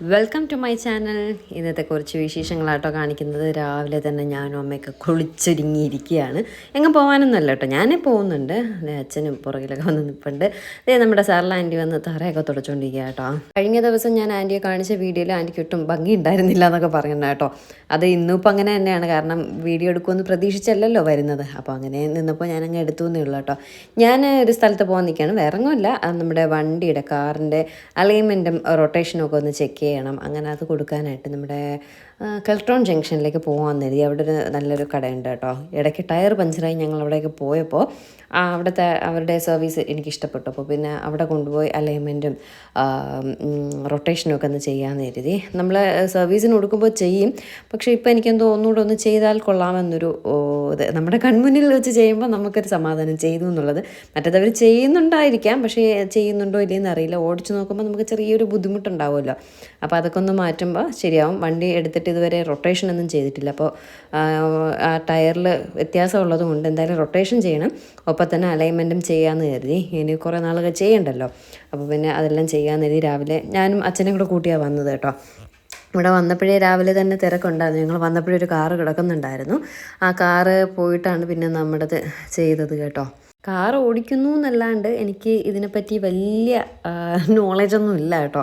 Welcome to my channel ഇന്നത്തെ കുറച്ച് വിശേഷങ്ങളാട്ടോ കാണിക്കുന്നത്. രാവിലെ തന്നെ ഞാനും അമ്മയൊക്കെ കുളിച്ചൊരുങ്ങിയിരിക്കുകയാണ്. എങ്ങും പോകാനൊന്നുമല്ല കേട്ടോ. ഞാനേ പോകുന്നുണ്ട്. അച്ഛനും പുറകിലൊക്കെ വന്ന് നിൽപ്പുണ്ട് ദേ നമ്മുടെ സാറിൽ ആന്റി വന്ന് തറയൊക്കെ തുടച്ചുകൊണ്ടിരിക്കുക കേട്ടോ. കഴിഞ്ഞ ദിവസം ഞാൻ ആന്റിയെ കാണിച്ച വീഡിയോയിൽ ആന്റിക്ക് ഒട്ടും ഭംഗി ഉണ്ടായിരുന്നില്ല എന്നൊക്കെ പറയുന്നത് കേട്ടോ. അത് ഇന്നിപ്പോൾ അങ്ങനെ തന്നെയാണ്. കാരണം വീഡിയോ എടുക്കുമെന്ന് പ്രതീക്ഷിച്ചല്ലല്ലോ വരുന്നത്. അപ്പോൾ അങ്ങനെ നിന്നപ്പോൾ ഞാൻ അങ്ങ് എടുത്തു എന്നേ ഉള്ളൂ കേട്ടോ. ഞാൻ ഒരു സ്ഥലത്ത് പോകാൻ നിൽക്കുകയാണ്. വേറെ ഒന്നുമില്ല അത് നമ്മുടെ വണ്ടിയുടെ കാറിന്റെ അലൈൻമെന്റും റൊട്ടേഷനും ഒക്കെ ഒന്ന് ചെക്ക് ചെയ്യണം. അങ്ങനെ അത് കൊടുക്കാനായിട്ട് നമ്മുടെ കെൽട്രോൺ ജംഗ്ഷനിലേക്ക് പോകാൻ എഴുതി അവിടെ ഒരു നല്ലൊരു കടയുണ്ട് കേട്ടോ. ഇടയ്ക്ക് ടയർ പഞ്ചറായി ഞങ്ങൾ അവിടേക്ക് പോയപ്പോൾ അവിടുത്തെ അവരുടെ സർവീസ് എനിക്ക് ഇഷ്ടപ്പെട്ടു. അപ്പോൾ പിന്നെ അവിടെ കൊണ്ടുപോയി അലൈൻമെന്റും റൊട്ടേഷനും ഒക്കെ ഒന്ന് ചെയ്യാമെന്ന് കരുതി നമ്മൾ സർവീസിന് കൊടുക്കുമ്പോൾ ചെയ്യും. പക്ഷേ ഇപ്പോൾ എനിക്കെന്തോ ഒന്നുകൂടെ ഒന്ന് ചെയ്താൽ കൊള്ളാമെന്നൊരു ഇത് നമ്മുടെ കൺമുന്നിൽ വെച്ച് ചെയ്യുമ്പോൾ നമുക്കൊരു സമാധാനം ചെയ്തു എന്നുള്ളത്. മറ്റേത് അവർ ചെയ്യുന്നുണ്ടായിരിക്കാം പക്ഷേ ചെയ്യുന്നുണ്ടോ ഇല്ലയെന്ന് അറിയില്ല. ഓടിച്ചു നോക്കുമ്പോൾ നമുക്ക് ചെറിയൊരു ബുദ്ധിമുട്ടുണ്ടാവുമല്ലോ. അപ്പോൾ അതൊക്കെ ഒന്ന് മാറ്റുമ്പോൾ ശരിയാവും. വണ്ടി എടുത്തിട്ട് ഇതുവരെ റൊട്ടേഷൻ ഒന്നും ചെയ്തിട്ടില്ല. അപ്പോൾ ആ, ടയറിൽ വ്യത്യാസമുള്ളത് കൊണ്ട് എന്തായാലും റൊട്ടേഷൻ ചെയ്യണം. ഒപ്പം തന്നെ അലൈൻമെന്റും ചെയ്യാമെന്ന് കരുതി. ഇനി കുറേ നാളൊക്കെ ചെയ്യണ്ടല്ലോ. അപ്പോൾ പിന്നെ അതെല്ലാം ചെയ്യാമെന്ന് കരുതി രാവിലെ ഞാനും അച്ഛനും കൂടെ കൂട്ടിയാണ് വന്നത് കേട്ടോ. ഇവിടെ വന്നപ്പോഴേ രാവിലെ തന്നെ തിരക്കുണ്ടായിരുന്നു. ഞങ്ങൾ വന്നപ്പോഴേ ഒരു കാറ് കിടക്കുന്നുണ്ടായിരുന്നു. ആ കാറ് പോയിട്ടാണ് പിന്നെ നമ്മുടേത് ചെയ്തത് കേട്ടോ. കാർ ഓടിക്കുന്നു എന്നല്ലാണ്ട് എനിക്ക് ഇതിനെപ്പറ്റി വലിയ നോളജൊന്നും ഇല്ല കേട്ടോ.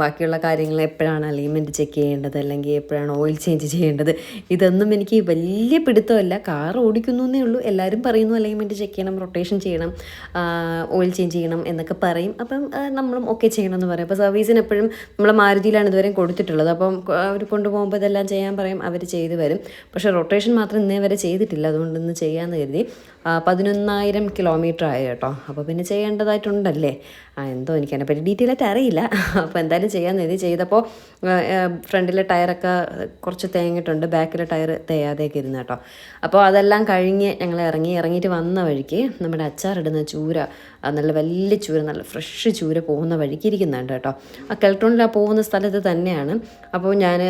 ബാക്കിയുള്ള കാര്യങ്ങൾ എപ്പോഴാണ് അലൈൻമെന്റ് ചെക്ക് ചെയ്യേണ്ടത് അല്ലെങ്കിൽ എപ്പോഴാണ് ഓയിൽ ചേഞ്ച് ചെയ്യേണ്ടത്? ഇതൊന്നും എനിക്ക് വലിയ പിടുത്തമല്ല. കാർ ഓടിക്കുന്നു എന്നേ ഉള്ളൂ. എല്ലാവരും പറയുന്നു അലൈൻമെന്റ് ചെക്ക് ചെയ്യണം റൊട്ടേഷൻ ചെയ്യണം ഓയിൽ ചേഞ്ച് ചെയ്യണം എന്നൊക്കെ പറയും. അപ്പം നമ്മളും ഓക്കെ ചെയ്യണം എന്ന് പറയും. അപ്പോൾ സർവീസിന് എപ്പോഴും നമ്മൾ മാരുതിയിലാണ് ഇതുവരെ കൊടുത്തിട്ടുള്ളത്. അപ്പം അവർ കൊണ്ടുപോകുമ്പോൾ ഇതെല്ലാം ചെയ്യാൻ പറയും അവർ ചെയ്തു വരും. പക്ഷേ റൊട്ടേഷൻ മാത്രം ഇന്നേ വരെ ചെയ്തിട്ടില്ല. അതുകൊണ്ട് ഇന്ന് ചെയ്യാമെന്ന് കരുതി. ആ, പതിനൊന്നായിരം കിലോമീറ്റർ ആയി കേട്ടോ. അപ്പോൾ പിന്നെ ചെയ്യേണ്ടതായിട്ടുണ്ടല്ലേ? ആ എന്തോ എനിക്ക് അതിനെപ്പറ്റി ഡീറ്റെയിൽ ആയിട്ട് അറിയില്ല. അപ്പോൾ എന്തായാലും ചെയ്യാൻ നേരി ചെയ്തപ്പോൾ ഫ്രണ്ടിലെ ടയറൊക്കെ കുറച്ച് തേങ്ങിയിട്ടുണ്ട് ബാക്കിലെ ടയർ തേയാതെയൊക്കെ ഇരുന്ന് കേട്ടോ. അപ്പോൾ അതെല്ലാം കഴിഞ്ഞ് ഞങ്ങൾ ഇറങ്ങി ഇറങ്ങിയിട്ട് വന്ന വഴിക്ക് നമ്മുടെ അച്ചാറിടുന്ന ചൂര ആ നല്ല വലിയ ചൂര നല്ല ഫ്രഷ് ചൂര പോകുന്ന വഴിക്ക് ഇരിക്കുന്നുണ്ട് കേട്ടോ. ആ കെൽട്രോണിൽ ആ പോകുന്ന സ്ഥലത്ത് തന്നെയാണ്. അപ്പോൾ ഞാൻ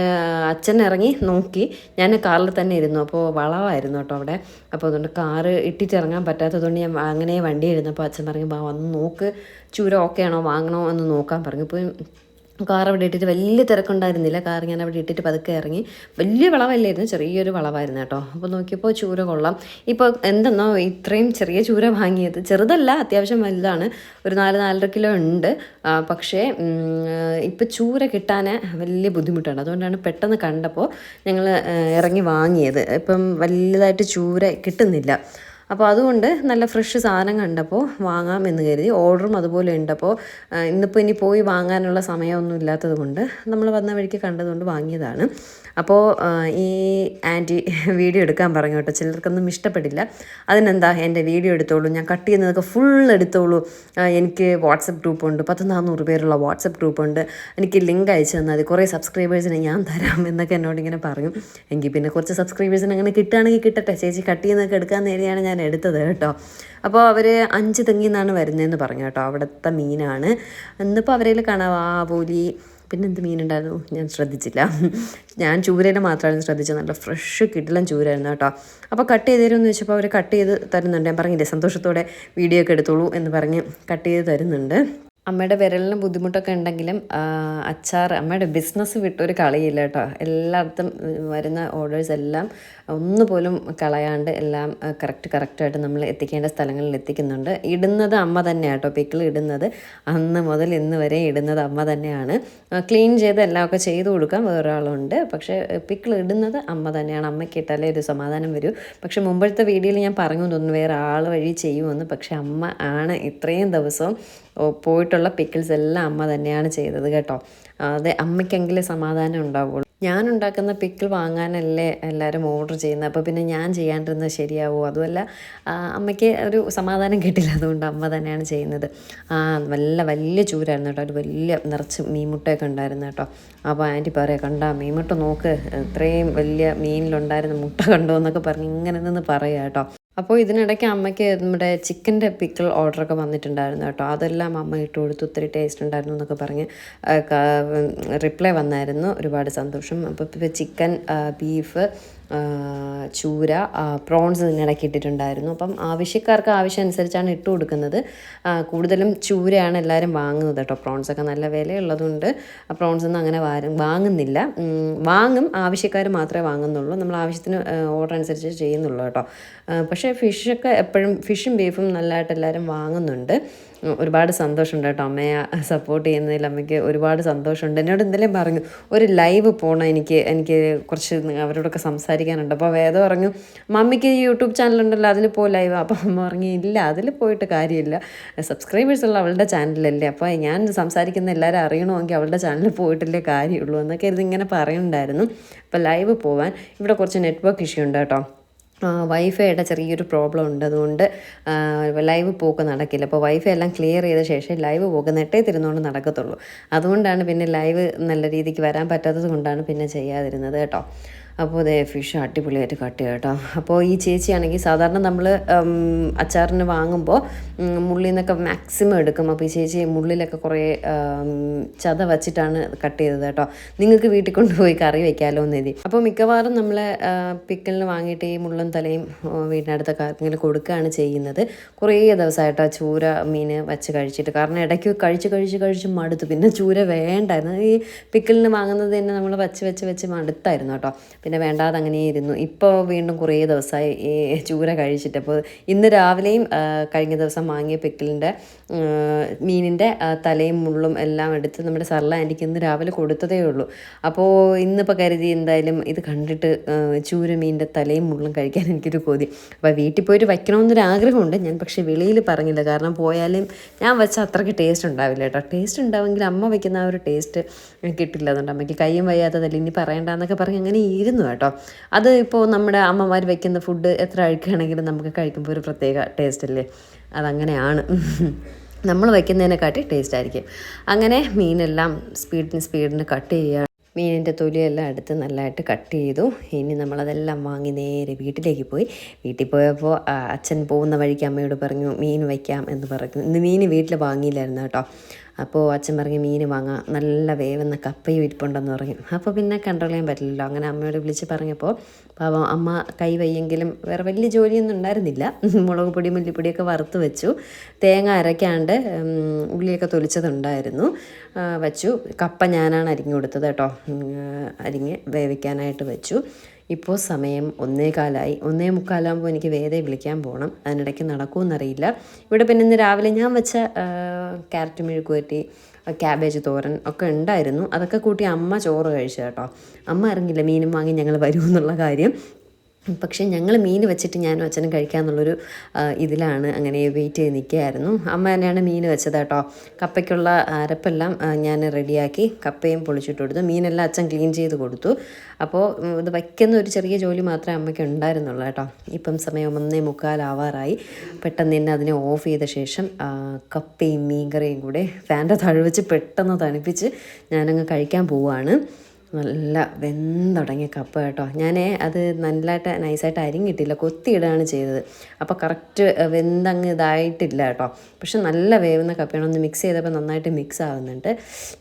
അച്ഛൻ ഇറങ്ങി നോക്കി. ഞാൻ കാറിൽ തന്നെ ഇരുന്നു. അപ്പോൾ വളവായിരുന്നു കേട്ടോ അവിടെ. അപ്പോൾ അതുകൊണ്ട് കാറ് ഇട്ടിട്ടിറങ്ങാൻ പറ്റാത്തതുകൊണ്ട് ഞാൻ അങ്ങനെ വണ്ടി ഇരുന്നപ്പോൾ അച്ഛൻ പറഞ്ഞു വന്ന് നോക്ക്. ചൂര ഓക്കെ ആണോ? വാങ്ങണോ? എന്ന് നോക്കാൻ പറഞ്ഞു. ഇപ്പോൾ കാർ അവിടെ ഇട്ടിട്ട് വലിയ തിരക്കുണ്ടായിരുന്നില്ല. കാർ ഞാൻ അവിടെ ഇട്ടിട്ട് പതുക്കെ ഇറങ്ങി. വലിയ വളവല്ലായിരുന്നു. ചെറിയൊരു വളവായിരുന്നു കേട്ടോ. അപ്പോൾ നോക്കിയപ്പോൾ ചൂര കൊള്ളാം. ഇപ്പോൾ എന്തെന്നോ ഇത്രയും ചെറിയ ചൂര വാങ്ങിയത്. ചെറുതല്ല അത്യാവശ്യം വലുതാണ്. ഒരു നാല് നാലര കിലോ ഉണ്ട്. പക്ഷേ ഇപ്പോൾ ചൂര കിട്ടാൻ വലിയ ബുദ്ധിമുട്ടുണ്ട് അതുകൊണ്ടാണ് പെട്ടെന്ന് കണ്ടപ്പോൾ ഞങ്ങൾ ഇറങ്ങി വാങ്ങിയത്. ഇപ്പം വലുതായിട്ട് ചൂര കിട്ടുന്നില്ല. അപ്പോൾ അതുകൊണ്ട് നല്ല ഫ്രഷ് സാധനം കണ്ടപ്പോൾ വാങ്ങാം എന്ന് കരുതി ഓർഡറും അതുപോലെ ഉണ്ട് അപ്പോൾ ഇന്നിപ്പോൾ ഇനി പോയി വാങ്ങാനുള്ള സമയമൊന്നും ഇല്ലാത്തത് കൊണ്ട് നമ്മൾ വന്ന വഴിക്ക് കണ്ടതുകൊണ്ട് വാങ്ങിയതാണ്. അപ്പോൾ ഈ ആന്റി വീഡിയോ എടുക്കാൻ പറഞ്ഞു കേട്ടോ. ചിലർക്കൊന്നും ഇഷ്ടപ്പെടില്ല. അതിനെന്താ എന്റെ വീഡിയോ എടുത്തോളൂ. ഞാൻ കട്ട് ചെയ്യുന്നതൊക്കെ ഫുൾ എടുത്തോളൂ. എനിക്ക് വാട്സപ്പ് ഗ്രൂപ്പുണ്ട് പത്ത് നാനൂറ് പേരുള്ള വാട്സപ്പ് ഗ്രൂപ്പുണ്ട് എനിക്ക് ലിങ്ക് അയച്ചു തന്നാൽ മതി. കുറേ സബ്സ്ക്രൈബേഴ്സിനെ ഞാൻ തരാം എന്നൊക്കെ എന്നോട് ഇങ്ങനെ പറയും. എങ്കിൽ പിന്നെ കുറച്ച് സബ്സ്ക്രൈബേഴ്സിനെ അങ്ങനെ കിട്ടുകയാണെങ്കിൽ കിട്ടട്ടെ. ചേച്ചി കട്ട് ചെയ്യുന്നതൊക്കെ എടുക്കാൻ നേരെയാണ് ഞാൻ എടുത്തത് കേട്ടോ. അപ്പോൾ അവർ അഞ്ച് തെങ്ങിൽ നിന്നാണ് വരുന്നതെന്ന് പറഞ്ഞു കേട്ടോ. അവിടുത്തെ മീനാണ്. എന്നിപ്പോൾ അവരേൽ ആ പോലി പിന്നെ എന്ത് മീനുണ്ടായിരുന്നു? ഞാൻ ശ്രദ്ധിച്ചില്ല. ഞാൻ ചൂരേനെ മാത്രമായിരുന്നു ശ്രദ്ധിച്ചത്. നല്ല ഫ്രഷ് കിടിലൻ ചൂരായിരുന്നു കേട്ടോ. അപ്പോൾ കട്ട് ചെയ്ത് തരുമെന്ന് വെച്ചപ്പോൾ അവർ കട്ട് ചെയ്ത് തരുന്നുണ്ട്. ഞാൻ പറഞ്ഞില്ലേ സന്തോഷത്തോടെ വീഡിയോ ഒക്കെ എടുത്തോളൂ എന്ന് പറഞ്ഞ് കട്ട് ചെയ്ത് തരുന്നുണ്ട്. അമ്മയുടെ വിരലിന് ബുദ്ധിമുട്ടൊക്കെ ഉണ്ടെങ്കിലും അച്ചാർ അമ്മയുടെ ബിസിനസ് വിട്ടൊരു കളിയില്ല കേട്ടോ. എല്ലായിടത്തും വരുന്ന ഓർഡേഴ്സ് എല്ലാം ഒന്നുപോലും കളയാണ്ട് എല്ലാം കറക്റ്റ് കറക്റ്റായിട്ട് നമ്മൾ എത്തിക്കേണ്ട സ്ഥലങ്ങളിൽ എത്തിക്കുന്നുണ്ട്. ഇടുന്നത് അമ്മ തന്നെയാണ് കേട്ടോ. പിക്കിൾ ഇടുന്നത് അന്ന് മുതൽ ഇന്ന് വരെ ഇടുന്നത് അമ്മ തന്നെയാണ്. ക്ലീൻ ചെയ്ത് എല്ലാമൊക്കെ ചെയ്തു കൊടുക്കാൻ വേറൊരാളുണ്ട്. പക്ഷേ പിക്കിൾ ഇടുന്നത് അമ്മ തന്നെയാണ്. അമ്മയ്ക്ക് ഇട്ടാലേ ഒരു സമാധാനം വരൂ. പക്ഷെ മുമ്പത്തെ വീഡിയോയിൽ ഞാൻ പറഞ്ഞു തോന്നുന്നു വേറെ ആൾ വഴി ചെയ്യുമെന്ന്. പക്ഷേ അമ്മ ആണ് ഇത്രയും ദിവസവും പോയിട്ടുള്ള പിക്കിൾസ് എല്ലാം അമ്മ തന്നെയാണ് ചെയ്തത് കേട്ടോ. അതെ അമ്മയ്ക്കെങ്കിലും സമാധാനം ഉണ്ടാവുള്ളൂ. ഞാൻ ഉണ്ടാക്കുന്ന പിക്കിൾ വാങ്ങാനല്ലേ എല്ലാവരും ഓർഡർ ചെയ്യുന്നത്? അപ്പോൾ പിന്നെ ഞാൻ ചെയ്യാണ്ടിരുന്നത് ശരിയാവുമോ അതുമല്ല അമ്മയ്ക്ക് ഒരു സമാധാനം കിട്ടില്ല. അതുകൊണ്ട് അമ്മ തന്നെയാണ് ചെയ്യുന്നത്. നല്ല വലിയ ചൂരായിരുന്നു കേട്ടോ. ഒരു വലിയ നിറച്ച് മീൻമുട്ടയൊക്കെ ഉണ്ടായിരുന്നു കേട്ടോ. അപ്പോൾ ആന്റി പറയാം കണ്ടാ മീൻമുട്ട നോക്ക്. ഇത്രയും വലിയ മീനിലുണ്ടായിരുന്ന മുട്ട കണ്ടോ? എന്നൊക്കെ പറഞ്ഞ് ഇങ്ങനെ നിന്ന് പറയാം കേട്ടോ. അപ്പോൾ ഇതിനിടയ്ക്ക് അമ്മയ്ക്ക് നമ്മുടെ ചിക്കന്റെ പിക്കിൾ ഓർഡറൊക്കെ വന്നിട്ടുണ്ടായിരുന്നു കേട്ടോ. അതെല്ലാം അമ്മ ഇട്ട് കൊടുത്ത്. ഒത്തിരി ടേസ്റ്റ് ഉണ്ടായിരുന്നു എന്നൊക്കെ പറഞ്ഞ് റിപ്ലൈ വന്നായിരുന്നു. ഒരുപാട് സന്തോഷം. അപ്പോൾ ഇപ്പോൾ ചിക്കൻ ബീഫ് ചൂര പ്രോൺസ് ഇതിനിടയ്ക്ക് ഇട്ടിട്ടുണ്ടായിരുന്നു. അപ്പം ആവശ്യക്കാർക്ക് ആവശ്യം അനുസരിച്ചാണ് ഇട്ട് കൊടുക്കുന്നത്. കൂടുതലും ചൂരയാണ് എല്ലാവരും വാങ്ങുന്നത് കേട്ടോ. പ്രോൺസൊക്കെ നല്ല വിലയുള്ളതുകൊണ്ട് പ്രോൺസ് ഒന്നും അങ്ങനെ വാങ്ങുന്നില്ല. വാങ്ങും ആവശ്യക്കാർ മാത്രമേ വാങ്ങുന്നുള്ളൂ. നമ്മൾ ആവശ്യത്തിന് ഓർഡർ അനുസരിച്ച് ചെയ്യുന്നുള്ളൂ കേട്ടോ. പക്ഷേ ഫിഷൊക്കെ എപ്പോഴും ഫിഷും ബീഫും നല്ലതായിട്ട് എല്ലാവരും വാങ്ങുന്നുണ്ട്. ഒരുപാട് സന്തോഷമുണ്ട് കേട്ടോ. അമ്മയെ സപ്പോർട്ട് ചെയ്യുന്നതിൽ അമ്മയ്ക്ക് ഒരുപാട് സന്തോഷമുണ്ട്. എന്നോട് എന്തെങ്കിലും പറഞ്ഞു ഒരു ലൈവ് പോകണം എനിക്ക് എനിക്ക് കുറച്ച് അവരോടൊക്കെ സംസാരിക്കാനുണ്ട്. അപ്പോൾ വേദം പറഞ്ഞു മമ്മിക്ക് യൂട്യൂബ് ചാനലുണ്ടല്ലോ അതിൽ പോ ലൈവ് അപ്പോൾ അമ്മ പറഞ്ഞു ഇല്ല അതിൽ പോയിട്ട് കാര്യമില്ല. സബ്സ്ക്രൈബേഴ്സ് ഉള്ള അവളുടെ ചാനലല്ലേ അപ്പോൾ ഞാൻ സംസാരിക്കുന്ന എല്ലാവരും അറിയണമെങ്കിൽ അവളുടെ ചാനലിൽ പോയിട്ടല്ലേ കാര്യമുള്ളൂ എന്നൊക്കെ ഇതിങ്ങനെ പറയുന്നുണ്ടായിരുന്നു. അപ്പോൾ ലൈവ് പോവാൻ ഇവിടെ കുറച്ച് നെറ്റ്വർക്ക് ഇഷ്യൂ ഉണ്ട് കേട്ടോ. വൈഫൈയുടെ ചെറിയൊരു പ്രോബ്ലം ഉണ്ട്. അതുകൊണ്ട് ലൈവ് പോക്ക് നടക്കില്ല. അപ്പോൾ വൈഫൈ എല്ലാം ക്ലിയർ ചെയ്ത ശേഷം ലൈവ് പോക്ക് നെട്ടേ തിരുന്നുകൊണ്ട് നടക്കത്തുള്ളൂ. അതുകൊണ്ടാണ് പിന്നെ ലൈവ് നല്ല രീതിക്ക് വരാൻ പറ്റാത്തത് കൊണ്ടാണ് പിന്നെ ചെയ്യാതിരുന്നത് കേട്ടോ. അപ്പോൾ അതേ ഫിഷ് അടിപൊളിയായിട്ട് കട്ട് ചെയ്യാം കേട്ടോ. അപ്പോൾ ഈ ചേച്ചിയാണെങ്കിൽ സാധാരണ നമ്മൾ അച്ചാറിന് വാങ്ങുമ്പോൾ മുള്ളിൽ നിന്നൊക്കെ മാക്സിമം എടുക്കും. അപ്പോൾ ഈ ചേച്ചി മുള്ളിലൊക്കെ കുറേ ചത വച്ചിട്ടാണ് കട്ട് ചെയ്തത് കേട്ടോ. നിങ്ങൾക്ക് വീട്ടിൽ കൊണ്ടുപോയി കറി വെക്കാമല്ലോ എന്ന് അപ്പോൾ മിക്കവാറും നമ്മൾ പിക്കലിന് വാങ്ങിയിട്ട് ഈ മുള്ളും തലയും വീടിനടുത്തൊക്കെ ആർക്കെങ്കിലും കൊടുക്കുകയാണ് ചെയ്യുന്നത്. കുറേ ദിവസമായിട്ടോ ചൂര മീൻ വെച്ച് കഴിച്ചിട്ട്. കാരണം ഇടയ്ക്ക് കഴിച്ച് കഴിച്ച് കഴിച്ച് മടുത്തു. പിന്നെ ചൂര വേണ്ടായിരുന്നു. ഈ പിക്കലിന് വാങ്ങുന്നത് തന്നെ നമ്മൾ വച്ച് വെച്ച് വെച്ച് മടുത്തായിരുന്നു കേട്ടോ. പിന്നെ വേണ്ടാതെ അങ്ങനെ ഇരുന്നു. ഇപ്പോൾ വീണ്ടും കുറേ ദിവസമായി ഈ ചൂര കഴിച്ചിട്ട്. അപ്പോൾ ഇന്ന് രാവിലെയും കഴിഞ്ഞ ദിവസം വാങ്ങിയ പിക്കിളിന്റെ മീനിന്റെ തലയും മുള്ളും എല്ലാം എടുത്ത് നമ്മുടെ സർല ആന്റിക്ക് ഇന്ന് രാവിലെ കൊടുത്തതേ ഉള്ളൂ. അപ്പോൾ ഇന്നിപ്പോൾ കരുതി എന്തായാലും ഇത് കണ്ടിട്ട് ചൂര മീനിന്റെ തലയും മുള്ളും കഴിക്കാൻ എനിക്കൊരു കൊതി. അപ്പോൾ വീട്ടിൽ പോയിട്ട് വയ്ക്കണമെന്നൊരു ആഗ്രഹമുണ്ട് ഞാൻ പക്ഷേ വെളിയിൽ പറഞ്ഞില്ല. കാരണം പോയാലും ഞാൻ വെച്ച അത്രയ്ക്ക് ടേസ്റ്റ് ഉണ്ടാവില്ല കേട്ടോ. ടേസ്റ്റ് ഉണ്ടാവുമെങ്കിൽ അമ്മ വയ്ക്കുന്ന ആ ഒരു ടേസ്റ്റ് കിട്ടില്ല അതുകൊണ്ട് അമ്മയ്ക്ക് കയ്യും വയ്യാത്തതല്ല. ഇനി പറയണ്ടെന്നൊക്കെ പറഞ്ഞ് അങ്ങനെ ഇരുന്നു കേട്ടോ. അത് ഇപ്പോൾ നമ്മുടെ അമ്മമാർ വയ്ക്കുന്ന ഫുഡ് എത്ര അഴുക്കുകയാണെങ്കിലും നമുക്ക് കഴിക്കുമ്പോൾ ഒരു പ്രത്യേക ടേസ്റ്റ് അല്ലേ? അതങ്ങനെയാണ്. നമ്മൾ വയ്ക്കുന്നതിനെക്കാട്ടി ടേസ്റ്റ് ആയിരിക്കും. അങ്ങനെ മീനെല്ലാം സ്പീഡിന് സ്പീഡിന് കട്ട് ചെയ്യുക മീനിന്റെ തൊലിയെല്ലാം എടുത്ത് നല്ലതായിട്ട് കട്ട് ചെയ്തു. ഇനി നമ്മളതെല്ലാം വാങ്ങി നേരെ വീട്ടിലേക്ക് പോയി. വീട്ടിൽ പോയപ്പോൾ അച്ഛൻ പോകുന്ന വഴിക്ക് അമ്മയോട് പറഞ്ഞു മീൻ വയ്ക്കാം എന്ന് പറഞ്ഞു. ഇന്ന് മീൻ വീട്ടിൽ വാങ്ങിയില്ലായിരുന്നു കേട്ടോ. അപ്പോൾ അച്ഛൻ പറഞ്ഞ് മീൻ വാങ്ങാം നല്ല വേവെന്ന കപ്പയും ഇരിപ്പുണ്ടെന്ന് പറഞ്ഞു. അപ്പോൾ പിന്നെ കൺട്രോൾ ചെയ്യാൻ പറ്റില്ലല്ലോ. അങ്ങനെ അമ്മയോട് വിളിച്ച് പറഞ്ഞപ്പോൾ പാവം അമ്മ കൈ വയ്യെങ്കിലും വേറെ വലിയ ജോലിയൊന്നും ഉണ്ടായിരുന്നില്ല. മുളക് പൊടി മല്ലിപ്പൊടിയൊക്കെ വറുത്ത് വെച്ചു. തേങ്ങ അരക്കാണ്ട് ഉള്ളിയൊക്കെ തൊലിച്ചതുണ്ടായിരുന്നു. വെച്ചു. കപ്പ ഞാനാണ് അരിഞ്ഞു കൊടുത്തത് കേട്ടോ. അരിഞ്ഞ് വേവിക്കാനായിട്ട് വെച്ചു. ഇപ്പോൾ സമയം ഒന്നേ കാലായി ഒന്നേ മുക്കാലാകുമ്പോൾ എനിക്ക് വേദയെ വിളിക്കാൻ പോകണം. അതിനിടയ്ക്ക് നടക്കുമെന്നറിയില്ല. ഇവിടെ പിന്നെ ഇന്ന് രാവിലെ ഞാൻ വെച്ച ക്യാരറ്റ് ക്യാരറ്റ് പറ്റി ക്യാബേജ് തോരൻ ഒക്കെ ഉണ്ടായിരുന്നു. അതൊക്കെ കൂട്ടി അമ്മ ചോറ് കഴിച്ചു കേട്ടോ. അമ്മ അറിഞ്ഞില്ല മീനും വാങ്ങി ഞങ്ങൾ വരുമെന്നുള്ള കാര്യം. പക്ഷേ ഞങ്ങൾ മീൻ വെച്ചിട്ട് ഞാനും അച്ഛനും കഴിക്കാമെന്നുള്ളൊരു ഇതിലാണ് അങ്ങനെ വെയിറ്റ് ചെയ്ത് നിൽക്കുകയായിരുന്നു. അമ്മ തന്നെയാണ് മീൻ വെച്ചത് കേട്ടോ. കപ്പയ്ക്കുള്ള അരപ്പെല്ലാം ഞാൻ റെഡിയാക്കി കപ്പയും പൊളിച്ചിട്ട് കൊടുത്തു. മീനെല്ലാം അച്ഛൻ ക്ലീൻ ചെയ്ത് കൊടുത്തു. അപ്പോൾ ഇത് വയ്ക്കുന്ന ഒരു ചെറിയ ജോലി മാത്രമേ അമ്മയ്ക്ക് ഉണ്ടായിരുന്നുള്ളൂ കേട്ടോ. ഇപ്പം സമയം ഒന്നേ മുക്കാലാവാറായി പെട്ടെന്ന് തന്നെ അതിനെ ഓഫ് ചെയ്ത ശേഷം കപ്പയും മീൻകറിയും കൂടെ ഫാന്റെ തഴുവച്ച് വെച്ച് പെട്ടെന്ന് തണുപ്പിച്ച് ഞാനങ്ങ് കഴിക്കാൻ പോവുകയാണ് നല്ല വെന്തുടങ്ങിയ കപ്പ കേട്ടോ. ഞാൻ അത് നല്ലതായിട്ട് നൈസായിട്ട് അരിഞ്ഞിട്ടില്ല കൊത്തിയിടുകയാണ് ചെയ്തത്. അപ്പോൾ കറക്റ്റ് വെന്തങ്ങ് ഇതായിട്ടില്ല കേട്ടോ. പക്ഷെ നല്ല വേവുന്ന കപ്പയാണ് ഒന്ന് മിക്സ് ചെയ്തപ്പോൾ നന്നായിട്ട് മിക്സ് ആവുന്നുണ്ട്.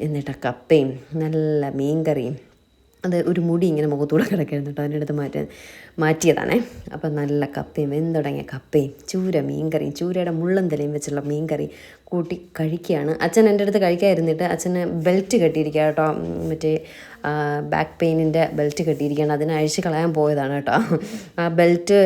എന്നിട്ട് കപ്പയും നല്ല മീൻകറിയും അത് ഒരു മുടി ഇങ്ങനെ മുഖത്തൂടെ കിടക്കായിരുന്നു കേട്ടോ. അതിന്റെ അടുത്ത് മാറ്റാൻ മാറ്റിയതാണേ. അപ്പം നല്ല കപ്പയും വെന്തുടങ്ങിയ കപ്പയും ചൂര മീൻകറിയും ചൂരയുടെ മുള്ളൻ തലയും വെച്ചുള്ള മീൻകറി കൂട്ടി കഴിക്കുകയാണ്. അച്ഛൻ എന്റെ അടുത്ത് കഴിക്കാതിരുന്നിട്ട് അച്ഛന് ബെൽറ്റ് കെട്ടിയിരിക്കുക കേട്ടോ. മറ്റേ ബാക്ക് പെയിനിന്റെ ബെൽറ്റ് കെട്ടിയിരിക്കുകയാണ്. അതിനെ അഴിച്ച് കളയാൻ പോയതാണ് കേട്ടോ. ആ ബെൽറ്റ്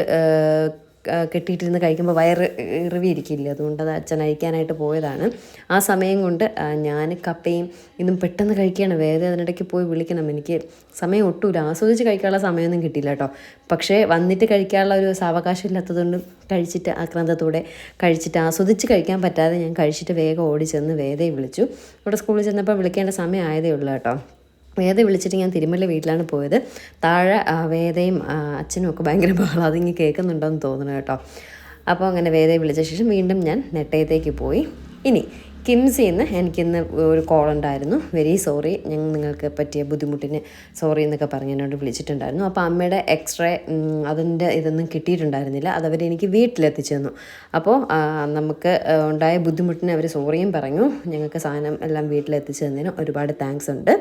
കെട്ടിയിട്ടിരുന്ന് കഴിക്കുമ്പോൾ വയറ് ഇറിവിയിരിക്കില്ല അതുകൊണ്ട് അത് അച്ഛൻ അയക്കാനായിട്ട് പോയതാണ്. ആ സമയം കൊണ്ട് ഞാൻ കപ്പയും ഇന്നും പെട്ടെന്ന് കഴിക്കുകയാണ് വേറെ അതിനിടയ്ക്ക് പോയി വിളിക്കണം. എനിക്ക് സമയം ഒട്ടുമില്ല ആസ്വദിച്ച് കഴിക്കാനുള്ള സമയമൊന്നും കിട്ടിയില്ല കേട്ടോ. പക്ഷേ വന്നിട്ട് കഴിക്കാനുള്ള ഒരു സാവകാശം ഇല്ലാത്തതുകൊണ്ട് കഴിച്ചിട്ട് ആക്രാന്തത്തോടെ കഴിച്ചിട്ട് ആസ്വദിച്ച് കഴിക്കാൻ പറ്റാതെ ഞാൻ കഴിച്ചിട്ട് വേഗം ഓടി ചെന്ന് വേദയെ വിളിച്ചു. ഇവിടെ സ്കൂളിൽ ചെന്നപ്പോൾ വിളിക്കേണ്ട സമയം ആയതേ ഉള്ളൂ കേട്ടോ. വേദ വിളിച്ചിട്ട് ഞാൻ തിരുമല വീട്ടിലാണ് പോയത്. താഴെ വേദയും അച്ഛനും ഒക്കെ ഭയങ്കര ബഹളം. കേൾക്കുന്നുണ്ടോ എന്ന് തോന്നുന്നു കേട്ടോ. അപ്പോൾ അങ്ങനെ വേദയെ വിളിച്ച ശേഷം വീണ്ടും ഞാൻ നെട്ടയത്തേക്ക് പോയി. ഇനി കിംസിൽ നിന്ന് എനിക്കിന്ന് ഒരു കോൾ ഉണ്ടായിരുന്നു. വെരി സോറി ഞങ്ങൾ നിങ്ങൾക്ക് പറ്റിയ ബുദ്ധിമുട്ടിന് സോറി എന്നൊക്കെ പറഞ്ഞ് എന്നോട് വിളിച്ചിട്ടുണ്ടായിരുന്നു. അപ്പോൾ അമ്മയുടെ എക്സ്റേ അതിന്റെ ഇതൊന്നും കിട്ടിയിട്ടുണ്ടായിരുന്നില്ല. അതവർ എനിക്ക് വീട്ടിലെത്തിച്ചു തന്നു. അപ്പോൾ നമുക്ക് ഉണ്ടായ ബുദ്ധിമുട്ടിന് അവർ സോറിയും പറഞ്ഞു. ഞങ്ങൾക്ക് സാധനം എല്ലാം വീട്ടിലെത്തിച്ചു തന്നതിന് ഒരുപാട് താങ്ക്സ് ഉണ്ട്.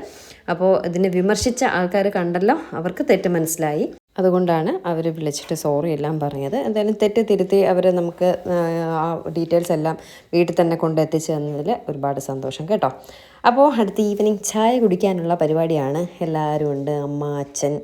അപ്പോൾ ഇതിനെ വിമർശിച്ച ആൾക്കാർ കണ്ടല്ലോ. അവർക്ക് തെറ്റ് മനസ്സിലായി. അതുകൊണ്ടാണ് അവർ വിളിച്ചിട്ട് സോറി എല്ലാം പറഞ്ഞത്. എന്തായാലും തെറ്റ് തിരുത്തി അവർ നമുക്ക് ആ ഡീറ്റെയിൽസ് എല്ലാം വീട്ടിൽ തന്നെ കൊണ്ട് എത്തിച്ചു തന്നതിൽ ഒരുപാട് സന്തോഷം കേട്ടോ. അപ്പോൾ അടുത്ത ഈവനിങ് ചായ കുടിക്കാനുള്ള പരിപാടിയാണ് എല്ലാവരും ഉണ്ട്. അമ്മ അച്ഛൻ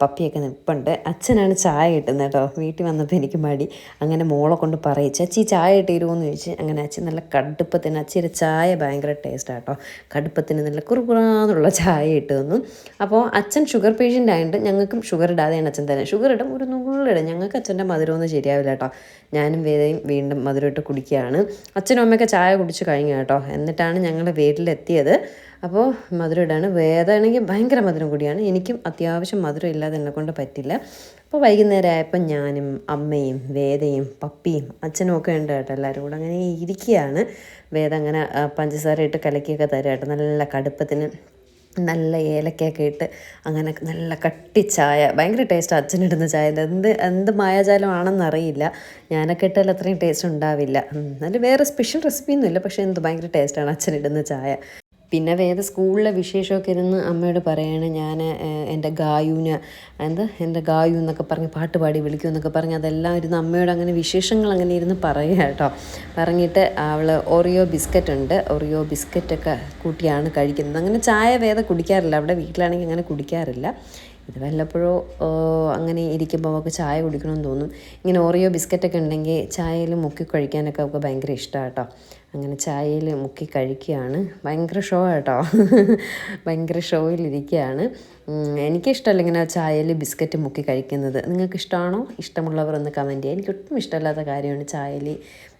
പപ്പിയൊക്കെ നിൽപ്പുണ്ട് അച്ഛനാണ് ചായ കിട്ടുന്നത് കേട്ടോ. വീട്ടിൽ വന്നപ്പോൾ എനിക്ക് മടി. അങ്ങനെ മോളെ കൊണ്ട് പറയിച്ച് അച്ഛി ചായ ഇട്ടിരുമോയെന്ന് ചോദിച്ച്. അങ്ങനെ അച്ഛൻ നല്ല കടുപ്പത്തിന് അച്ഛന്റെ ചായ ഭയങ്കര ടേസ്റ്റാണ് കേട്ടോ. കടുപ്പത്തിന് നല്ല കുറുകുറാന്നുള്ള ചായ ഇട്ട് തന്നു. അപ്പോൾ അച്ഛൻ ഷുഗർ പേഷ്യന്റ് ആയതുകൊണ്ട് ഞങ്ങൾക്കും ഷുഗർ ഇടാതെയാണ് അച്ഛൻ തന്നെ ഷുഗർ ഇടും ഒരു നുള്ളിടും. ഞങ്ങൾക്ക് അച്ഛന്റെ മധുരമൊന്നും ശരിയാവില്ല കേട്ടോ. ഞാനും വേദയും വീണ്ടും മധുരം ഇട്ട് കുടിക്കുകയാണ്. അച്ഛനും അമ്മയൊക്കെ ചായ കുടിച്ച് കഴിഞ്ഞു കേട്ടോ. എന്നിട്ടാണ് ഞങ്ങൾ വീട്ടിലെത്തിയത്. അപ്പോൾ മധുരം ഇടാണ് വേദമാണെങ്കിൽ ഭയങ്കര മധുരം കൂടിയാണ്. എനിക്കും അത്യാവശ്യം മധുരം ഇല്ലാതെ എന്നെ കൊണ്ട് പറ്റില്ല. അപ്പോൾ വൈകുന്നേരം ആയപ്പോൾ ഞാനും അമ്മയും വേദയും പപ്പിയും അച്ഛനും ഒക്കെ ഉണ്ട് കേട്ടോ എല്ലാവരും കൂടെ അങ്ങനെ ഇരിക്കുകയാണ്. വേദ അങ്ങനെ പഞ്ചസാര ഇട്ട് കലക്കിയൊക്കെ തരാം കേട്ടോ. നല്ല കടുപ്പത്തിന് നല്ല ഏലക്കയൊക്കെ ഇട്ട് അങ്ങനെ നല്ല കട്ടി ചായ. ഭയങ്കര ടേസ്റ്റ് അച്ഛനിടുന്ന ചായ. എന്ത് എന്ത് മായാജാലമാണെന്ന് അറിയില്ല. ഞാനൊക്കെ ഇട്ടാൽ അത്രയും ടേസ്റ്റ് ഉണ്ടാവില്ല. നല്ല വേറെ സ്പെഷ്യൽ റെസിപ്പിയൊന്നുമില്ല. പക്ഷേ എന്ത് ഭയങ്കര ടേസ്റ്റാണ് അച്ഛനിടുന്ന ചായ. പിന്നെ വേദ സ്കൂളിലെ വിശേഷമൊക്കെ ഇരുന്ന് അമ്മയോട് പറയാണ് ഞാൻ എന്റെ ഗായുവിന് എന്താ എന്റെ ഗായു എന്നൊക്കെ പറഞ്ഞ് പാട്ട് പാടി വിളിക്കും എന്നൊക്കെ പറഞ്ഞ് അതെല്ലാം ഇരുന്ന് അമ്മയോട് അങ്ങനെ വിശേഷങ്ങൾ അങ്ങനെ ഇരുന്ന് പറയുക കേട്ടോ. പറഞ്ഞിട്ട് അവൾ ഓറിയോ ബിസ്ക്കറ്റ് ഉണ്ട് ഓറിയോ ബിസ്ക്കറ്റൊക്കെ കൂട്ടിയാണ് കഴിക്കുന്നത്. അങ്ങനെ ചായ വേദ കുടിക്കാറില്ല അവിടെ വീട്ടിലാണെങ്കിൽ അങ്ങനെ കുടിക്കാറില്ല. ഇത് വല്ലപ്പോഴോ അങ്ങനെ ഇരിക്കുമ്പോൾ അവൾക്ക് ചായ കുടിക്കണമെന്ന് തോന്നും. ഇങ്ങനെ ഓറിയോ ബിസ്ക്കറ്റൊക്കെ ഉണ്ടെങ്കിൽ ചായയിൽ മുക്കി കഴിക്കാനൊക്കെ അവൾക്ക് ഭയങ്കര ഇഷ്ടമാണ് കേട്ടോ അങ്ങനെ ചായയിൽ മുക്കി കഴിക്കുകയാണ്. ഭയങ്കര ഷോ കേട്ടോ ഭയങ്കര ഷോയിലിരിക്കുകയാണ് എനിക്കിഷ്ടമല്ല ഇങ്ങനെ ചായയിൽ ബിസ്ക്കറ്റ് മുക്കി കഴിക്കുന്നത്. നിങ്ങൾക്ക് ഇഷ്ടമാണോ ഇഷ്ടമുള്ളവർ ഒന്ന് കമന്റ് ചെയ്യുക എനിക്ക് ഒട്ടും ഇഷ്ടമല്ലാത്ത കാര്യമാണ് ചായയിൽ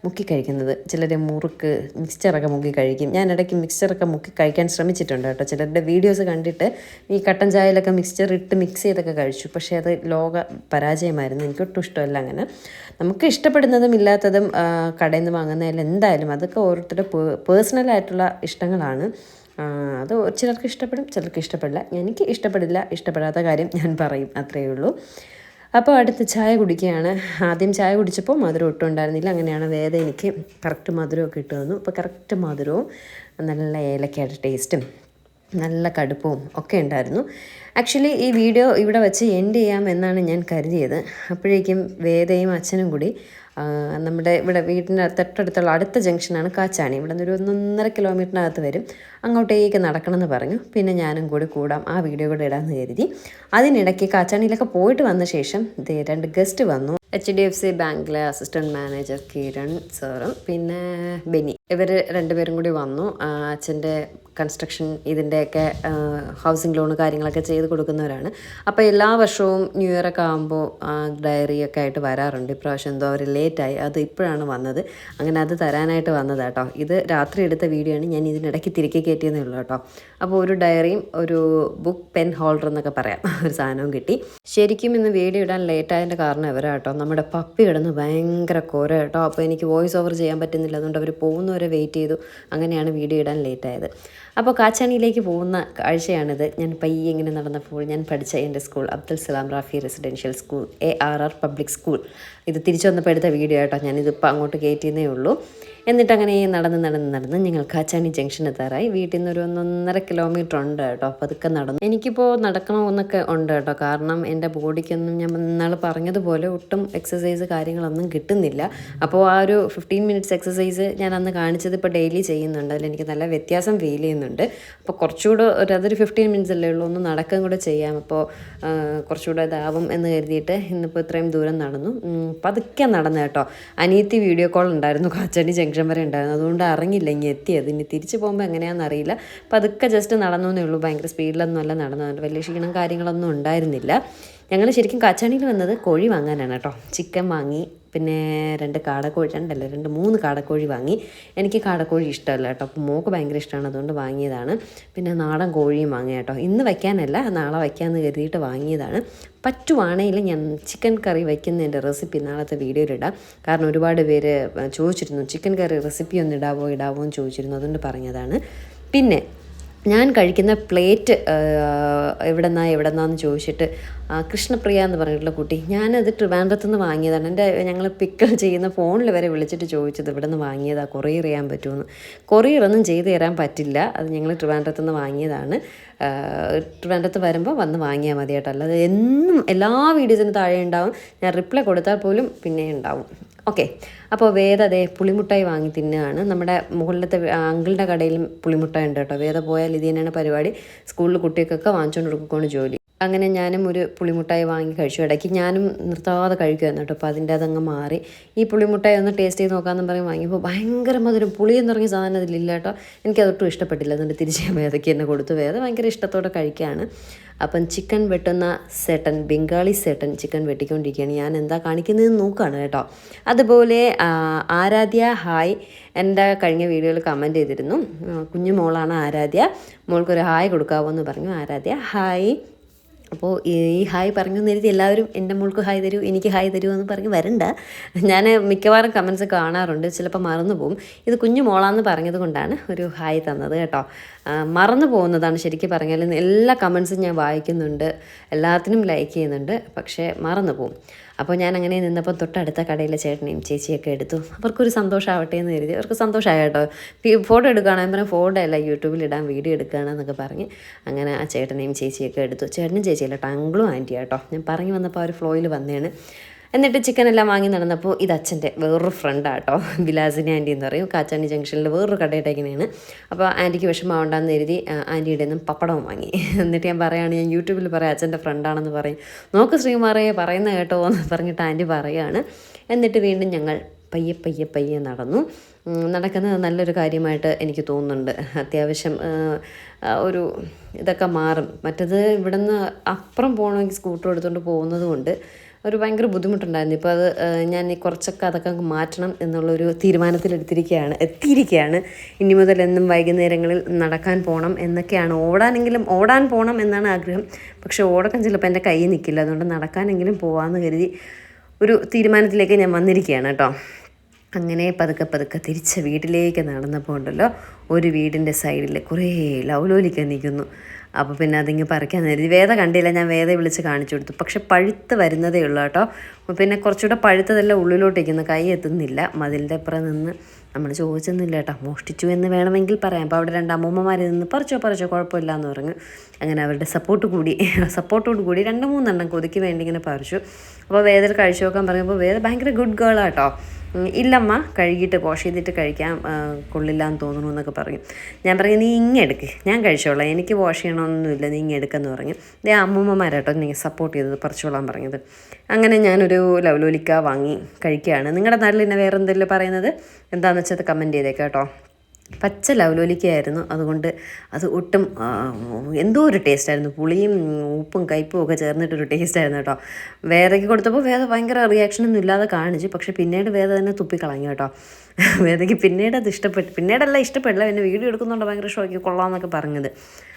മുക്കി കഴിക്കുന്നത്. ചിലരെ മുറുക്ക് മിക്സ്ചറൊക്കെ മുക്കി കഴിക്കും. ഞാൻ ഇടയ്ക്ക് മിക്സ്ചറൊക്കെ മുക്കി കഴിക്കാൻ ശ്രമിച്ചിട്ടുണ്ട് കേട്ടോ. ചിലരുടെ വീഡിയോസ് കണ്ടിട്ട് ഈ കട്ടൻ ചായയിലൊക്കെ മിക്സ്ചർ ഇട്ട് മിക്സ് ചെയ്തൊക്കെ കഴിച്ചു. പക്ഷേ അത് ലോക പരാജയമായിരുന്നു. എനിക്ക് ഒട്ടും ഇഷ്ടമല്ല അങ്ങനെ. നമുക്ക് ഇഷ്ടപ്പെടുന്നതും ഇല്ലാത്തതും കടയിൽ നിന്ന് വാങ്ങുന്നതിൽ എന്തായാലും അതൊക്കെ ഓരോരുത്തരുടെ പേഴ്സണലായിട്ടുള്ള ഇഷ്ടങ്ങളാണ്. അത് ചിലർക്ക് ഇഷ്ടപ്പെടും ചിലർക്ക് ഇഷ്ടപ്പെടില്ല. എനിക്ക് ഇഷ്ടപ്പെടില്ല ഇഷ്ടപ്പെടാത്ത കാര്യം ഞാൻ പറയും. അത്രയേ ഉള്ളൂ. അപ്പോൾ അടുത്ത് ചായ കുടിക്കുകയാണ്. ആദ്യം ചായ കുടിച്ചപ്പോൾ മധുരം ഒട്ടും ഉണ്ടായിരുന്നില്ല. അങ്ങനെയാണ് വേദ എനിക്ക് കറക്റ്റ് മധുരമൊക്കെ ഇട്ട് തന്നു. അപ്പോൾ കറക്റ്റ് മധുരവും നല്ല ഏലക്കയുടെ ടേസ്റ്റും നല്ല കടുപ്പവും ഒക്കെ ഉണ്ടായിരുന്നു. ആക്ച്വലി ഈ വീഡിയോ ഇവിടെ വെച്ച് എൻഡ് ചെയ്യാം എന്നാണ് ഞാൻ കരുതിയത്. അപ്പോഴേക്കും വേദയും അച്ഛനും കൂടി നമ്മുടെ ഇവിടെ വീടിന്റെ തൊട്ടടുത്തുള്ള അടുത്ത ജംഗ്ഷനാണ് കാച്ചാണി. ഇവിടെ നിന്ന് ഒരു ഒന്നൊന്നര കിലോമീറ്ററിനകത്ത് വരും. അങ്ങോട്ടേക്ക് നടക്കണമെന്ന് പറഞ്ഞു. പിന്നെ ഞാനും കൂടി കൂടാം. ആ വീഡിയോ കൂടെ ഇടാമെന്ന് കരുതി. അതിനിടയ്ക്ക് കാച്ചാണിയിലൊക്കെ പോയിട്ട് വന്ന ശേഷം രണ്ട് ഗസ്റ്റ് വന്നു. എച്ച് ഡി എഫ് സി ബാങ്കിലെ അസിസ്റ്റന്റ് മാനേജർ കിരൺ സാറും പിന്നെ ബെനി ഇവർ രണ്ടുപേരും കൂടി വന്നു. അച്ഛന്റെ കൺസ്ട്രക്ഷൻ ഇതിന്റെയൊക്കെ ഹൗസിംഗ് ലോൺ കാര്യങ്ങളൊക്കെ ചെയ്ത് കൊടുക്കുന്നവരാണ്. അപ്പോൾ എല്ലാ വർഷവും ന്യൂ ഇയർ ഒക്കെ ആകുമ്പോൾ ഡയറി ഒക്കെ ആയിട്ട് വരാറുണ്ട്. ഇപ്രാവശ്യം എന്തോ അവർ ലേറ്റായി അത് ഇപ്പോഴാണ് വന്നത്. അങ്ങനെ അത് തരാനായിട്ട് വന്നത് കേട്ടോ ഇത് രാത്രി എടുത്ത വീഡിയോ ആണ്. ഞാൻ ഇതിനിടയ്ക്ക് തിരികെ കയറ്റിയെന്നേ ഉള്ളൂ കേട്ടോ അപ്പോൾ ഒരു ഡയറിയും ഒരു ബുക്ക് പെൻ ഹോൾഡർ എന്നൊക്കെ പറയാം. ഒരു സാധനവും കിട്ടി. ശരിക്കും ഇന്ന് വീഡിയോ ഇടാൻ ലേറ്റായതിന്റെ കാരണം എവരാട്ടോ നമ്മുടെ പപ്പി കിടന്ന് ഭയങ്കര കുര കേട്ടോ അപ്പോൾ എനിക്ക് വോയിസ് ഓവർ ചെയ്യാൻ പറ്റുന്നില്ല. അതുകൊണ്ട് അവർ പോകുന്നവരെ വെയിറ്റ് ചെയ്തു. അങ്ങനെയാണ് വീഡിയോ ഇടാൻ ലേറ്റായത് അപ്പോൾ കാച്ചാണിയിലേക്ക് പോകുന്ന കാഴ്ചയാണിത്. ഞാൻ പയ്യെ ഇങ്ങനെ നടന്നപ്പോൾ ഞാൻ പഠിച്ച എന്റെ school Abdul Salam Rafi residential school A R R public school ഇത് തിരിച്ചു വന്നപ്പോൾ എടുത്ത വീഡിയോ ആട്ടോ. ഞാനിതിപ്പോൾ അങ്ങോട്ട് കയറ്റിയെന്നേ ഉള്ളൂ. എന്നിട്ട് അങ്ങനെ നടന്ന് നടന്ന് നടന്ന് ഞങ്ങൾ കാച്ചാണി ജംഗ്ഷൻ എത്താറായി. വീട്ടിൽ നിന്ന് ഒരു ഒന്നൊന്നര കിലോമീറ്റർ ഉണ്ട് കേട്ടോ. അപ്പോൾ അതൊക്കെ നടന്നു. എനിക്കിപ്പോൾ നടക്കണമെന്നൊക്കെ ഉണ്ട് കേട്ടോ. കാരണം എന്റെ ബോഡിക്കൊന്നും ഞാൻ ഇന്നാൾ പറഞ്ഞതുപോലെ ഒട്ടും എക്സസൈസ് കാര്യങ്ങളൊന്നും കിട്ടുന്നില്ല. അപ്പോൾ ആ ഒരു ഫിഫ്റ്റീൻ മിനിറ്റ്സ് എക്സസൈസ് ഞാൻ അന്ന് കാണിച്ചത് ഇപ്പോൾ ഡെയിലി ചെയ്യുന്നുണ്ട്. അതിലെനിക്ക് നല്ല വ്യത്യാസം ഫീൽ ചെയ്യുന്നുണ്ട്. അപ്പോൾ കുറച്ചുകൂടെ ഒരു അതൊരു ഫിഫ്റ്റീൻ മിനിറ്റ്സ് അല്ലേ ഉള്ളൂ. ഒന്ന് നടക്കുകയും കൂടെ ചെയ്യാം. അപ്പോൾ കുറച്ചുകൂടെ ഇതാവും എന്ന് കരുതിയിട്ട് ഇന്നിപ്പോൾ ഇത്രയും ദൂരം നടന്നു. പതുക്കെ നടന്നു കേട്ടോ. അനിയത്തി വീഡിയോ കോൾ ഉണ്ടായിരുന്നു കാച്ചാണി ജംഗ്ഷൻ വരെ ഉണ്ടായിരുന്നു. അതുകൊണ്ട് അറിഞ്ഞില്ല ഇനി എത്തിയത്. ഇനി തിരിച്ച് പോകുമ്പോൾ എങ്ങനെയാണെന്ന് അറിയില്ല. പതുക്കെ ജസ്റ്റ് നടന്നേ ഉള്ളൂ. ഭയങ്കര സ്പീഡിലൊന്നും അല്ല നടന്നത്. വലിയ ക്ഷീണം കാര്യങ്ങളൊന്നും ഉണ്ടായിരുന്നില്ല. ഞങ്ങൾ ശരിക്കും കാച്ചാണിയിൽ വന്നത് കോഴി വാങ്ങാനാണ് കേട്ടോ. ചിക്കൻ വാങ്ങി പിന്നെ രണ്ട് കാടക്കോഴി രണ്ടല്ല രണ്ട് മൂന്ന് കാടക്കോഴി വാങ്ങി. എനിക്ക് കാടക്കോഴി ഇഷ്ടമല്ല കേട്ടോ. അപ്പോൾ മോക്ക് ഭയങ്കര ഇഷ്ടമാണ് അതുകൊണ്ട് വാങ്ങിയതാണ്. പിന്നെ നാടൻ കോഴിയും വാങ്ങി കേട്ടോ. ഇന്ന് വയ്ക്കാനല്ല നാളെ വയ്ക്കാമെന്ന് കരുതിയിട്ട് വാങ്ങിയതാണ്. പറ്റുവാണെങ്കിൽ ഞാൻ ചിക്കൻ കറി വയ്ക്കുന്നതിന്റെ റെസിപ്പി നാളത്തെ വീഡിയോയിലിടാം കാരണം ഒരുപാട് പേര് ചോദിച്ചിരുന്നു ചിക്കൻ കറി റെസിപ്പി ഒന്ന് ഇടാവോ ഇടാവോ എന്ന് ചോദിച്ചിരുന്നു. അതുകൊണ്ട് പറഞ്ഞതാണ്. പിന്നെ ഞാൻ കഴിക്കുന്ന പ്ലേറ്റ് എവിടെന്നാ എവിടെന്നാന്ന് ചോദിച്ചിട്ട് കൃഷ്ണപ്രിയ എന്ന് പറഞ്ഞിട്ടുള്ള കുട്ടി ഞാനത് ട്രിവാൻഡ്രത്തു നിന്ന് വാങ്ങിയതാണ്. എന്റെ ഞങ്ങൾ പിക്ക് ചെയ്യുന്ന ഫോണിൽ വരെ വിളിച്ചിട്ട് ചോദിച്ചത് ഇവിടെ നിന്ന് വാങ്ങിയതാണ് കൊറിയർ ചെയ്യാൻ പറ്റുമെന്ന്. കൊറിയർ ഒന്നും ചെയ്ത് തരാൻ പറ്റില്ല അത് ഞങ്ങൾ ട്രിവാൻഡ്രത്തു നിന്ന് വാങ്ങിയതാണ് ട്രിവാൻഡ്രത്ത് വരുമ്പോൾ വന്ന് വാങ്ങിയാൽ മതി കേട്ടോ അല്ലാതെ എന്നും എല്ലാ വീഡിയോസിനും താഴെ ഉണ്ടാവും ഞാൻ റിപ്ലൈ കൊടുത്താൽ പോലും പിന്നെ ഉണ്ടാവും. ഓക്കെ അപ്പോൾ വേദ അതെ പുളിമുട്ടായി വാങ്ങി തിന്നുകയാണ് നമ്മുടെ മുകളിലത്തെ അങ്കിളുടെ കടയിലും പുളിമുട്ടായി ഉണ്ട് കേട്ടോ. വേദ പോയാൽ ഇത് തന്നെയാണ് പരിപാടി. സ്കൂളിൽ കുട്ടികൾക്കൊക്കെ വാങ്ങിച്ചുകൊണ്ട് കൊടുക്കുകയാണ് ജോലി. അങ്ങനെ ഞാനും ഒരു പുളിമുട്ടായി വാങ്ങി കഴിച്ചു. ഇടയ്ക്ക് ഞാനും നിർത്താതെ കഴിക്കുമായിരുന്നു കേട്ടോ. അപ്പോൾ അതിന്റെ അതങ്ങ് മാറി. ഈ പുളിമുട്ടായി ഒന്ന് ടേസ്റ്റ് ചെയ്ത് നോക്കാമെന്ന് പറഞ്ഞ് വാങ്ങിയപ്പോൾ ഭയങ്കര മധുരം. പുളി എന്ന് പറഞ്ഞ സാധനം അതിലില്ല കേട്ടോ. എനിക്കതൊട്ടും ഇഷ്ടപ്പെട്ടില്ല. എന്നിട്ട് തിരിച്ചു വേദയ്ക്ക് തന്നെ കൊടുത്തു. വേദ ഭയങ്കര ഇഷ്ടത്തോടെ കഴിക്കുകയാണ് അപ്പം ചിക്കൻ വെട്ടുന്ന സേട്ടൻ ബംഗാളി സേട്ടൻ ചിക്കൻ വെട്ടിക്കൊണ്ടിരിക്കുകയാണ്. ഞാൻ എന്താ കാണിക്കുന്നതെന്ന് നോക്കുകയാണ് കേട്ടോ. അതുപോലെ ആരാധ്യ ഹായ് എന്റെ കഴിഞ്ഞ വീഡിയോയിൽ കമന്റ് ചെയ്തിരുന്നു. കുഞ്ഞു മോളാണ് ആരാധ്യ. മോൾക്കൊരു ഹായ് കൊടുക്കാവോ എന്ന് പറഞ്ഞു. ആരാധ്യ ഹായ്. അപ്പോൾ ഈ ഹായ് പറഞ്ഞു നേരത്തെ എല്ലാവരും എന്റെ മോൾക്ക് ഹായ് തരൂ എനിക്ക് ഹായ് തരൂ എന്ന് പറഞ്ഞ് വരണ്ട. ഞാൻ മിക്കവാറും കമൻസ് കാണാറുണ്ട് ചിലപ്പോൾ മറന്നു പോകും ഇത് കുഞ്ഞു മോളാന്ന് പറഞ്ഞത് കൊണ്ടാണ് ഒരു ഹായ് തന്നത് കേട്ടോ. മറന്നു പോകുന്നതാണ് ശരിക്കും പറഞ്ഞാൽ. എല്ലാ കമൻസും ഞാൻ വായിക്കുന്നുണ്ട് എല്ലാത്തിനും ലൈക്ക് ചെയ്യുന്നുണ്ട് പക്ഷേ മറന്നു പോകും അപ്പോൾ ഞാൻ അങ്ങനെ നിന്നപ്പോൾ തൊട്ടടുത്ത കടയിലെ ചേട്ടനെയും ചേച്ചിയൊക്കെ എടുത്തു. അവർക്കൊരു സന്തോഷമാവട്ടെ എന്ന് കരുതി. അവർക്ക് സന്തോഷമായി കേട്ടോ. ഫോട്ടോ എടുക്കുകയാണ് ഞാൻ പറഞ്ഞാൽ ഫോട്ടോ അല്ല യൂട്യൂബിൽ ഇടാൻ വീഡിയോ എടുക്കുകയാണെന്നൊക്കെ പറഞ്ഞ് അങ്ങനെ ആ ചേട്ടനെയും ചേച്ചിയൊക്കെ എടുത്തു. ചേട്ടനും ചേച്ചിയല്ല കേട്ടോ അങ്കിളും ആന്റി കേട്ടോ ഞാൻ പറഞ്ഞു വന്നപ്പോൾ ആ ഒരു ഫ്ലോയിൽ വന്നതാണ് എന്നിട്ട് ചിക്കൻ എല്ലാം വാങ്ങി നടന്നപ്പോൾ ഇത് അച്ഛന്റെ വേറൊരു ഫ്രണ്ട് ആട്ടോ. ബിലാസിനി ആന്റി എന്ന് പറയും. കാച്ചാണി ജംഗ്ഷനിൽ വേറൊരു കടയിട്ടേക്കണേണ് അപ്പോൾ ആന്റിക്ക് വിഷമമുണ്ടാന്ന് എഴുതി ആന്റിയുടെ നിന്നും പപ്പടവും വാങ്ങി. എന്നിട്ട് ഞാൻ പറയുകയാണ് ഞാൻ യൂട്യൂബിൽ പറയാം അച്ഛന്റെ ഫ്രണ്ടാണെന്ന് പറയും. നോക്ക് ശ്രീമാറയെ പറയുന്ന കേട്ടോ എന്ന് പറഞ്ഞിട്ട് ആന്റി പറയുകയാണ് എന്നിട്ട് വീണ്ടും ഞങ്ങൾ പയ്യെ പയ്യെ പയ്യെ നടന്നു. നടക്കുന്നത് നല്ലൊരു കാര്യമായിട്ട് എനിക്ക് തോന്നുന്നുണ്ട്. അത്യാവശ്യം ഒരു ഇതൊക്കെ മാറും. മറ്റത് ഇവിടുന്ന് അപ്പുറം പോകണമെങ്കിൽ സ്കൂട്ടർ എടുത്തുകൊണ്ട് പോകുന്നത് കൊണ്ട് ഒരു ഭയങ്കര ബുദ്ധിമുട്ടുണ്ടായിരുന്നു. ഇപ്പോൾ അത് ഞാൻ കുറച്ചൊക്കെ അതൊക്കെ മാറ്റണം എന്നുള്ളൊരു തീരുമാനത്തിലെടുത്തിരിക്കുകയാണ് എത്തിയിരിക്കുകയാണ്. ഇനി മുതൽ എന്നും വൈകുന്നേരങ്ങളിൽ നടക്കാൻ പോകണം എന്നൊക്കെയാണ്. ഓടാനെങ്കിലും ഓടാൻ പോകണം എന്നാണ് ആഗ്രഹം. പക്ഷേ ഓടക്കം ചിലപ്പോൾ എന്റെ കയ്യിൽ നിൽക്കില്ല. അതുകൊണ്ട് നടക്കാനെങ്കിലും പോകാമെന്ന് കരുതി ഒരു തീരുമാനത്തിലേക്ക് ഞാൻ വന്നിരിക്കുകയാണ് കേട്ടോ. അങ്ങനെ പതുക്കെ പതുക്കെ തിരിച്ച് വീട്ടിലേക്ക് നടന്നപ്പോൾ ഉണ്ടല്ലോ ഒരു വീടിന്റെ സൈഡിൽ കുറേ ലൗലോലിക്കാൻ നിൽക്കുന്നു. അപ്പോൾ പിന്നെ അതിങ്ങ് പറിക്കാൻ നേരം. വേദ കണ്ടില്ല ഞാൻ വേദ വിളിച്ച് കാണിച്ചു കൊടുത്തു. പക്ഷെ പഴുത്ത് വരുന്നതേ ഉള്ളൂ കേട്ടോ. പിന്നെ കുറച്ചുകൂടെ പഴുത്തതെല്ലാം ഉള്ളിലോട്ട് ഇരിക്കുന്നു കൈ എത്തുന്നില്ല. മതിലിന്റെ അപ്പുറം നിന്ന് നമ്മൾ ചോദിച്ചൊന്നുമില്ല കേട്ടോ. മോഷ്ടിച്ചു എന്ന് വേണമെങ്കിൽ പറയാം. അപ്പോൾ അവിടെ രണ്ട് അമ്മൂമ്മമാർ നിന്ന് പറിച്ചോ പറിച്ചോ കുഴപ്പമില്ല എന്ന് പറഞ്ഞു അങ്ങനെ അവരുടെ സപ്പോർട്ട് കൂടി സപ്പോർട്ടോട് കൂടി രണ്ട് മൂന്നെണ്ണം കൊതിക്ക് വേണ്ടി ഇങ്ങനെ പറിച്ചു. അപ്പോൾ വേദൽ കഴിച്ചു നോക്കാൻ പറയുമ്പോൾ വേദ ഭയങ്കര ഗുഡ് ഗേൾ ആട്ടോ. ഇല്ലമ്മ കഴുകിയിട്ട് വാഷ് ചെയ്തിട്ട് കഴിക്കാൻ കൊള്ളില്ല എന്ന് തോന്നുന്നു എന്നൊക്കെ പറഞ്ഞു. ഞാൻ പറഞ്ഞു നീ ഇങ്ങെടുക്ക് ഞാൻ കഴിച്ചോളാം. എനിക്ക് വാഷ് ചെയ്യണമെന്നൊന്നുമില്ല നീ ഇങ്ങെടുക്കെന്ന് പറഞ്ഞു. ഇതേ അമ്മൂമ്മമാരാട്ടോ നീ സപ്പോർട്ട് ചെയ്തത് പറിച്ചോളാൻ പറഞ്ഞത്. അങ്ങനെ ഞാനൊരു ലവലോലിക്ക വാങ്ങി കഴിക്കുകയാണ്. നിങ്ങളുടെ നാട്ടിൽ പിന്നെ വേറെ എന്തെങ്കിലും പറയുന്നത് എന്താണെന്ന് വെച്ചാൽ കമന്റ് ചെയ്തേക്കാം കേട്ടോ. പച്ച ലവലോലിക്കയായിരുന്നു. അതുകൊണ്ട് അത് ഒട്ടും എന്തോ ഒരു ടേസ്റ്റായിരുന്നു പുളിയും ഉപ്പും കയ്പും ഒക്കെ ചേർന്നിട്ടൊരു ടേസ്റ്റായിരുന്നു കേട്ടോ. വേദയ്ക്ക് കൊടുത്തപ്പോൾ വേദ ഭയങ്കര റിയാക്ഷനൊന്നും ഇല്ലാതെ കാണിച്ചു. പക്ഷേ പിന്നീട് വേറെ തന്നെ തുപ്പിക്കളഞ്ഞു കേട്ടോ. വേദയ്ക്ക് പിന്നീട് അത് ഇഷ്ടപ്പെട്ടു പിന്നീടല്ല ഇഷ്ടപ്പെടില്ല. പിന്നെ വീഡിയോ എടുക്കുന്നുണ്ട് ഭയങ്കര ഷോയ്ക്ക് കൊള്ളാമെന്നൊക്കെ പറഞ്ഞത്.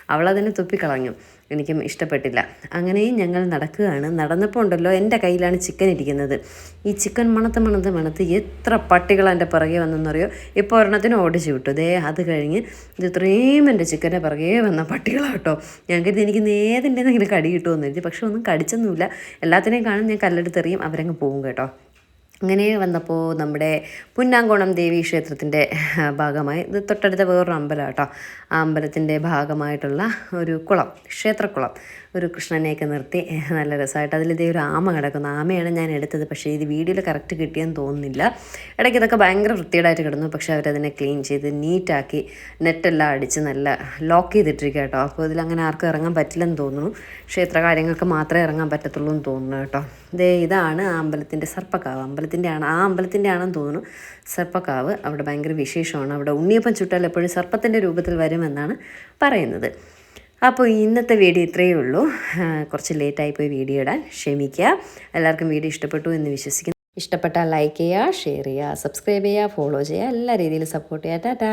അവളതിനെ തുപ്പിക്കളഞ്ഞു. എനിക്കും ഇഷ്ടപ്പെട്ടില്ല. അങ്ങനെയും ഞങ്ങൾ നടക്കുകയാണ്. നടന്നപ്പോൾ ഉണ്ടല്ലോ എന്റെ കയ്യിലാണ് ചിക്കൻ ഇരിക്കുന്നത്. ഈ ചിക്കൻ മണത്ത് മണത്ത് മണത്ത് എത്ര പട്ടികൾ എന്റെ പിറകെ വന്നെന്നറിയോ ഇപ്പോൾ ഒരെണ്ണത്തിന് ഓടിച്ചു വിട്ടു. ദേ അത് കഴിഞ്ഞ് ഇത് ഇത്രയും എന്റെ ചിക്കന്റെ പിറകെ വന്ന പട്ടികളാട്ടോ. ഞാൻ കരുതി എനിക്ക് നേതിന്റെ എന്തെങ്കിലും കടി കിട്ടുമെന്ന് കരുതി. പക്ഷെ ഒന്നും കടിച്ചൊന്നുമില്ല. എല്ലാത്തിനെയും കാണും ഞാൻ കല്ലെടുത്തെറിയും അവരങ്ങ് പോകും കേട്ടോ. അങ്ങനെ വന്നപ്പോൾ നമ്മുടെ പുന്നാങ്കോണം ദേവീ ക്ഷേത്രത്തിന്റെ ഭാഗമായി ഇത് തൊട്ടടുത്ത വേറൊരു അമ്പലം കേട്ടോ ആ അമ്പലത്തിന്റെ ഭാഗമായിട്ടുള്ള ഒരു കുളം ക്ഷേത്രക്കുളം. ഒരു കൃഷ്ണനെയൊക്കെ നിർത്തി. നല്ല രസമായിട്ട്. അതിൽ ഇതേ ഒരു ആമ കിടക്കുന്നു. ആമയാണ് ഞാൻ എടുത്തത്. പക്ഷേ ഇത് വീഡിയോയിൽ കറക്റ്റ് കിട്ടിയെന്ന് തോന്നുന്നില്ല. ഇടയ്ക്ക് ഇതൊക്കെ ഭയങ്കര വൃത്തികേടായിട്ട് കിടന്നു. പക്ഷേ അവരതിനെ ക്ലീൻ ചെയ്ത് നീറ്റാക്കി നെറ്റെല്ലാം അടിച്ച് നല്ല ലോക്ക് ചെയ്തിട്ടിരിക്കുക കേട്ടോ. അപ്പോൾ ഇതിലങ്ങനെ ആർക്കും ഇറങ്ങാൻ പറ്റില്ലെന്ന് തോന്നുന്നു. ക്ഷേത്ര കാര്യങ്ങൾക്ക് മാത്രമേ ഇറങ്ങാൻ പറ്റത്തുള്ളൂ എന്ന് തോന്നുന്നു കേട്ടോ. ഇതേ ഇതാണ് ആ അമ്പലത്തിന്റെ സർപ്പക്കാവ്. അമ്പലത്തിന്റെ ആണ് ആ അമ്പലത്തിന്റെ ആണെന്ന് തോന്നുന്നു. സർപ്പക്കാവ്. അവിടെ ഭയങ്കര വിശേഷമാണ്. അവിടെ ഉണ്ണിയപ്പം ചുട്ടാൽ എപ്പോഴും സർപ്പത്തിന്റെ രൂപത്തിൽ വരുമെന്നാണ് പറയുന്നത്. അപ്പോൾ ഇന്നത്തെ വീഡിയോ ഇത്രയേ ഉള്ളൂ. കുറച്ച് ലേറ്റായി പോയി വീഡിയോ ഇടാൻ. ക്ഷമിക്കുക. എല്ലാവർക്കും വീഡിയോ ഇഷ്ടപ്പെട്ടു എന്ന് വിശ്വസിക്കുന്നു. ഇഷ്ടപ്പെട്ടാൽ ലൈക്ക് ചെയ്യുക ഷെയർ ചെയ്യുക സബ്സ്ക്രൈബ് ചെയ്യുക ഫോളോ ചെയ്യുക. എല്ലാ രീതിയിലും സപ്പോർട്ട് ചെയ്യുക. ടാറ്റാ